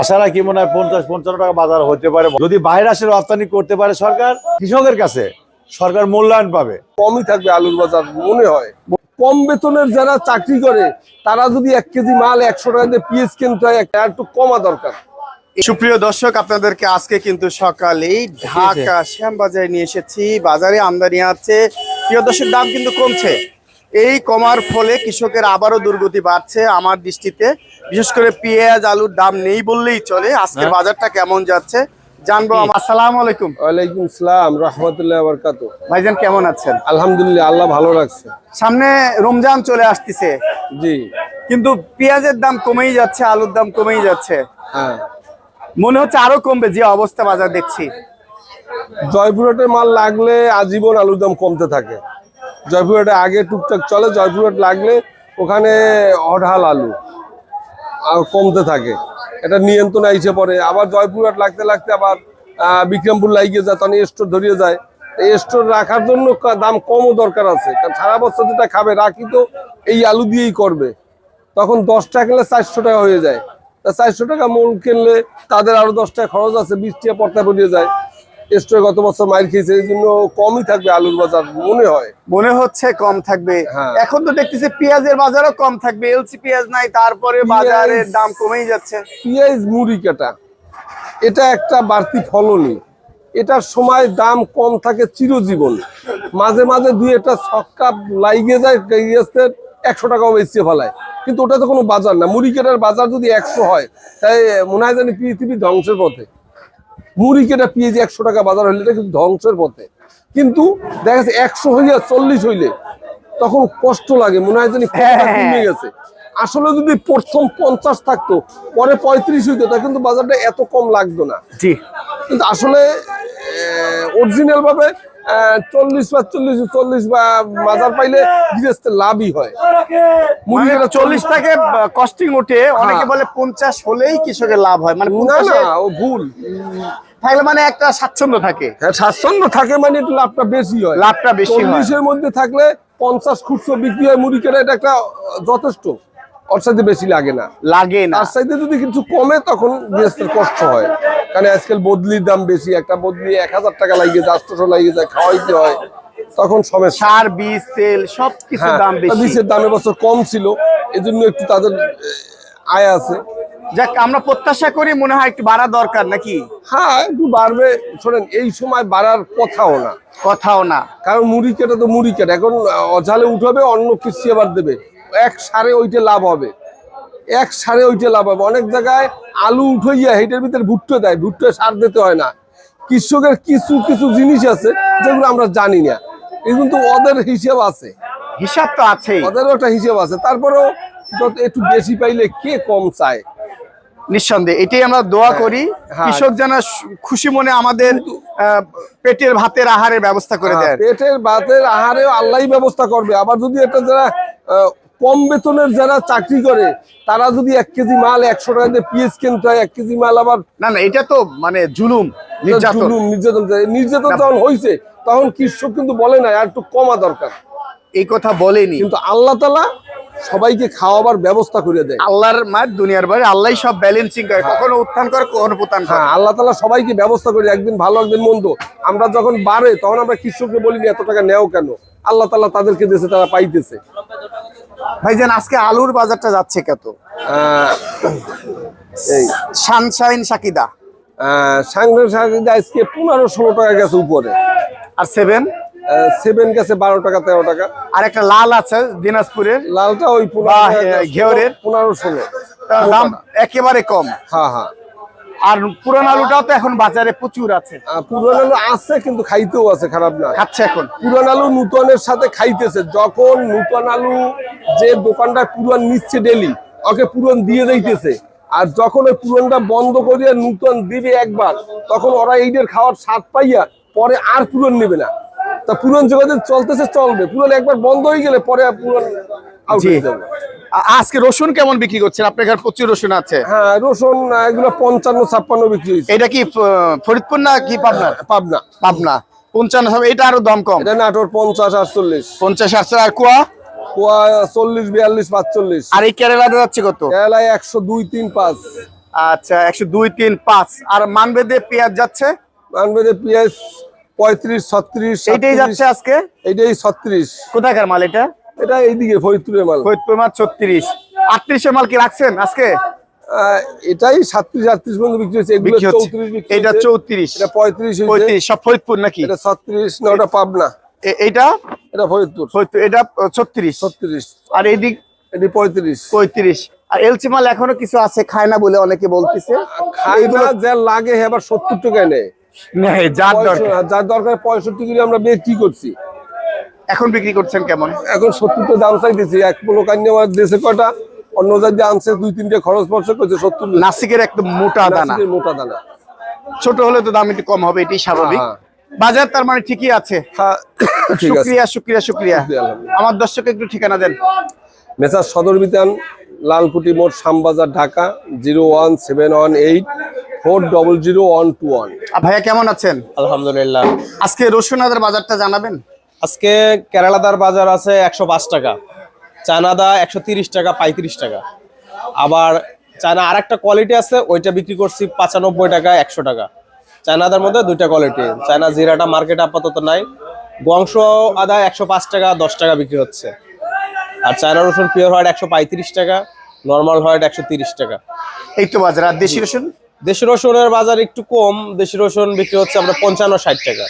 আশা রাখি মনে হয় পঞ্চাশ পঞ্চান্ন টাকা বাজার হতে পারে। যদি বাইরে আসে রপ্তানি করতে পারে সরকার কৃষকের কাছে সরকার মূল্যায়ন পাবে। কমই থাকবে আলুর বাজার মনে হয়। কম বেতনের যারা চাকরি করে তারা যদি এক কেজি মাল একশো টাকা দিয়ে পিএস কিনতে হয় একটা একটু কমা দরকার। সুপ্রিয় দর্শক আপনাদেরকে আজকে কিন্তু সকালেই ঢাকা শ্যামবাজারে নিয়ে এসেছি। বাজারে আমদানি আছে। প্রিয় দর্শক দাম কিন্তু কমছে। এই কমার ফলে কৃষকের আবারও দুর্গতি বাড়ছে আমার দৃষ্টিতে। বিশেষ করে পেঁয়াজ আলুর দাম নেই বললেই চলে। আজকের বাজারটা কেমন যাচ্ছে? জানব। আসসালামু আলাইকুম। ওয়ালাইকুম সালাম রহমতুল্লাহ বরকাত ভাইজান কেমন আছেন? আলহামদুলিল্লাহ আল্লাহ ভালো রাখছে। সামনে রমজান চলে আসতেছে। জি। কিন্তু পেঁয়াজের দাম কমেই যাচ্ছে আলুর দাম কমেই যাচ্ছে। হ্যাঁ। মনে হচ্ছে আরও কমবে যে অবস্থা বাজার দেখছি। জয়পুরহাটের মাল লাগলে আজীবন আলুর দাম কমতে থাকে। জয়পুরহাটে আগে টুকটাক চলে, জয়পুরহাট লাগলে ওখানে অঢাল আলু কমতে থাকে। এটা নিয়ন্ত্রণ আইসে পড়ে আবার জয়পুরহাট লাগতে লাগতে আবার বিক্রমপুর লাগিয়ে যায়, তখন স্টোর ধরিয়ে যায়। স্টোর রাখার জন্য দাম কমও দরকার আছে। কারণ সারা বছর যেটা খাবে, রাখি তো এই আলু দিয়েই করবে। তখন দশ টাকা কিনলে চারশো টাকা হয়ে যায়। তা চারশো টাকা মূল কিনলে তাদের আরও দশ টাকা খরচ আছে, বিশ টাকা পড়তে পড়িয়ে যায়। স্টোরে গত বছর মাইর খেয়েছে এই জন্য কমই থাকবে আলুর বাজার মনে হয়। মনে হচ্ছে কম থাকবে। হ্যাঁ। এখন তো দেখতেছি পেঁয়াজের বাজারও কম থাকবে এলসি পেঁয়াজ নাই তারপরে বাজারের দাম কমেই যাচ্ছে। পেঁয়াজ মুড়ি কাটা এটা একটা বাড়তি ফলনই। এটার সময় দাম কম থাকে চিরজীবন। মাঝে মাঝে দুই একটা ছক্কা লাইগে যায় একশো টাকাও বেচতে ফেলায়। কিন্তু ওটা তো কোনো বাজার না। মুড়ি কেটার বাজার যদি একশো হয় তাই মনে হয় জানি পৃথিবী ধ্বংসের পথে। মুড়ি কেটা পিএজি একশো টাকা বাজার হইলে এটা কিন্তু ধ্বংসের পথে। কিন্তু দেখা যাচ্ছে একশো হইয়া চল্লিশ হইলে তখন কষ্ট লাগে মনে হয় জানি কমে গেছে। আসলে যদি প্রথম পঞ্চাশ থাকতো পরে পঁয়ত্রিশ হইতো তা কিন্তু বাজারটা এত কম লাগতো না। জি। কিন্তু আসলে অরিজিনাল ভাবে চল্লিশ বা চল্লিশ চল্লিশ বা বাজার পাইলে লাভই হয়। মানে চল্লিশ থেকে কস্টিং ওঠে অনেকে বলে পঞ্চাশ হলেই কৃষকের লাভ হয়। মানে না না ও ভুল। থাকলে মানে একটা স্বাচ্ছন্দ্য থাকে। হ্যাঁ স্বাচ্ছন্দ্য থাকে মানে লাভটা বেশি হয়। লাভটা বেশি চল্লিশের মধ্যে থাকলে পঞ্চাশ খুচরো বিক্রি হয় মুড়ি কেনা এটা একটা যথেষ্ট। ওর সাথে বেশি লাগে না। লাগে না। তার যদি কিছু কমে তখন গৃহস্থের কষ্ট হয়। কারণ আজকাল বদলির দাম বেশি একটা বদলি এক হাজার টাকা লাগিয়ে যায় আটশোশো লাগিয়ে যায় খাওয়াইতে হয়। তখন সমস্যা। সার বীজ তেল সবকিছু হ্যাঁ, দাম বেশি। বীজের দাম এবছর কম ছিল এই জন্য একটু তাদের আয় আছে। যাক আমরা প্রত্যাশা করি মনে হয় একটু বাড়া দরকার নাকি? হ্যাঁ একটু বাড়বে। শোনেন এই সময় বাড়ার কথাও না। কথাও না। কারণ মুড়ি কেটে তো মুড়ি কেটে এখন অঝালে উঠাবে অন্য কিস্তি আবার দেবে। এক সারে ওইটা লাভ হবে। এক সারে ওইটা লাভ হবে। অনেক জায়গায় আলু উঠাইয়া হেঁটের ভিতরে ভুট্টো দেয় ভুট্টো সার দিতে হয় না। কৃষকের কিছু কিছু জিনিস আছে যেগুলো আমরা জানি না। কিন্তু ওদের হিসেব আছে। হিসাব তো আছেই। ওদেরও একটা হিসেব আছে। তারপরেও যত একটু বেশি পাইলে কে কম চায়? নিঃসন্দেহে এটাই আমরা দোয়া করি। হ্যাঁ। কৃষক যেন খুশি মনে আমাদের পেটের ভাতের আহারের ব্যবস্থা করে দেয় পেটের ভাতের আহারে আল্লাহ ব্যবস্থা করবে। আবার যদি একটা যারা কম বেতনের যারা চাকরি করে তারা যদি এক কেজি মাল একশো টাকা দিয়ে পিএস কিনতে হয় এক কেজি মাল আবার না না এটা তো মানে জুলুম নির্যাতন। জুলুম, নির্যাতন নির্যাতন যখন হয়েছে তখন কৃষক কিন্তু বলে না আর একটু কমা দরকার। এই কথা বলেনি। কিন্তু আল্লাহ তালা সবাইকে খাওয়াবার ব্যবস্থা করে দেয়। আল্লাহর মার দুনিয়ার বাইরে আল্লাহ সব ব্যালেন্সিং করে। কখনো উত্থান করে কখনো পতান করে। হ্যাঁ আল্লাহ তালা সবাইকে ব্যবস্থা করে একদিন ভালো একদিন মন্দ। আমরা যখন বাড়ে তখন আমরা কৃষককে বলি না এত টাকা নেও কেন? আল্লাহ তালা তাদেরকে দিয়েছে তারা পাইতেছে। ভাইজান আজকে আলুর বাজারটা যাচ্ছে কত এই সানশাইন সাকিদা। সাংগ্রেস আজকে পনেরো ষোলো টাকা গেছে উপরে। আর সেভেন? সেভেন গেছে বারো টাকা তেরো টাকা। আর একটা লাল আছে দিনাজপুরের। লালটা ওই এ, পনেরো ষোলো। তার দাম একেবারে কম। হ্যাঁ হ্যাঁ। আর পুরান আলুটাও তো এখন বাজারে প্রচুর আছে। পুরান আলু আছে কিন্তু খাইতেও আছে খারাপ না। খাচ্ছে এখন। পুরান আলু নূতনের সাথে খাইতেছে। যখন নূতন আলু যে দোকানটা পুরান নিচ্ছে ডেলি ওকে পুরন দিয়ে যাইতেছে। আর যখন ওই পুরনটা বন্ধ করিয়া নূতন দিবে একবার তখন ওরা এইটার খাওয়ার স্বাদ পাইয়া পরে আর পুরন নেবে না। তা পুরন যোগাযোগ চলতেছে চলবে। পুরন একবার বন্ধ হয়ে গেলে পরে আর পুরন হয়ে আজকে রসুন কেমন বিক্রি করছেন? আপনার এখানে প্রচুর রসুন আছে। হ্যাঁ রসুন এগুলো পঞ্চান্ন ছাপ্পান্ন বিক্রি এটা কি ফরিদপুর না কি পাবনা? পাবনা। পাবনা। পঞ্চান্ন এটা আরও দাম কম। এটা নাটোর পঞ্চাশ আটচল্লিশ। পঞ্চাশ আটশো আর কুয়া? কোয়া চল্লিশ বিয়াল্লিশ পাঁচচল্লিশ। আর এই কেরালাতে যাচ্ছে কত? কেরালায় একশো দুই তিন পাঁচ। আচ্ছা একশো দুই তিন পাঁচ। আর মানবেদে পেঁয়াজ যাচ্ছে? মানবেদে পেঁয়াজ পঁয়ত্রিশ ছত্রিশ এইটাই যাচ্ছে আজকে? এইটাই ছত্রিশ। কোথাকার মাল এটা? এটা এইদিকে ফরিদপুরের মাল। ফরিদপুর মাল ছত্রিশ। আটত্রিশের মাল কি রাখছেন আজকে? এটাই সাতত্রিশ আটত্রিশ পর্যন্ত বিক্রি হচ্ছে। এগুলো চৌত্রিশ এটা চৌত্রিশ। এটা পঁয়ত্রিশ পঁয়ত্রিশ সব ফরিদপুর নাকি? এটা ছত্রিশ না ওটা পাবনা। এটা ফরিদপুর। ফরিদপুর এটা ছত্রিশ। ছত্রিশ। আর এইদিক? এটি পঁয়ত্রিশ। পঁয়ত্রিশ। আর এলচি মাল এখনও কিছু আছে খায় না বলে অনেকে বলতেছে। না যা লাগে হে আবার সত্তর টাকায় নেয়। যার দরকার। যার দরকার পঁয়ষট্টি কিলো আমরা বিক্রি করছি। এখন বিক্রি করছেন কেমন? এখন সত্তর তো দাম চাইতেছি। এক পোলো কান্নি আমার দেশে কটা অন্য জায়গায় আনছে দুই তিনটে খরচ খরচ করছে সত্তর নাসিকের একদম মোটা দানা। মোটা দানা। ছোট হলে তো দাম একটু কম হবে এটাই স্বাভাবিক। হ্যাঁ। বাজার তার মানে ঠিকই আছে? হ্যাঁ, শুক্রিয়া শুক্রিয়া শুক্রিয়া। আমার দর্শক একটু ঠিকানা দেন। মেসার সদর বিতান লালকুটি মোড় Shyambazar Dhaka zero one seven one eight four double zero one two one. ভাইয়া কেমন আছেন? আলহামদুলিল্লাহ। আজকে রসুন আদার বাজারটা জানাবেন? আজকে কেরালাদার বাজার আছে একশো পাঁচ টাকা চানাদা একশো তিরিশ টাকা পঁয়ত্রিশ টাকা। আবার চায়না আর একটা কোয়ালিটি আছে ওইটা বিক্রি করছি পঁচানব্বই টাকা একশো টাকা। চায়নাদার মধ্যে দুইটা কোয়ালিটি চায়না জিরাটা মার্কেটে আপাতত নাই। বংশ আদা একশো পাঁচ টাকা দশ টাকা বিক্রি হচ্ছে। আর চায়না রসুন পিওর হোয়াইট একশো পঁয়ত্রিশ টাকা নর্মাল হোয়াইট একশো তিরিশ টাকা। এই তো বাজার আর দেশি রসুন? দেশি রসুনের বাজার একটু কম দেশি রসুন বিক্রি হচ্ছে আমরা পঞ্চান্ন ষাট টাকা।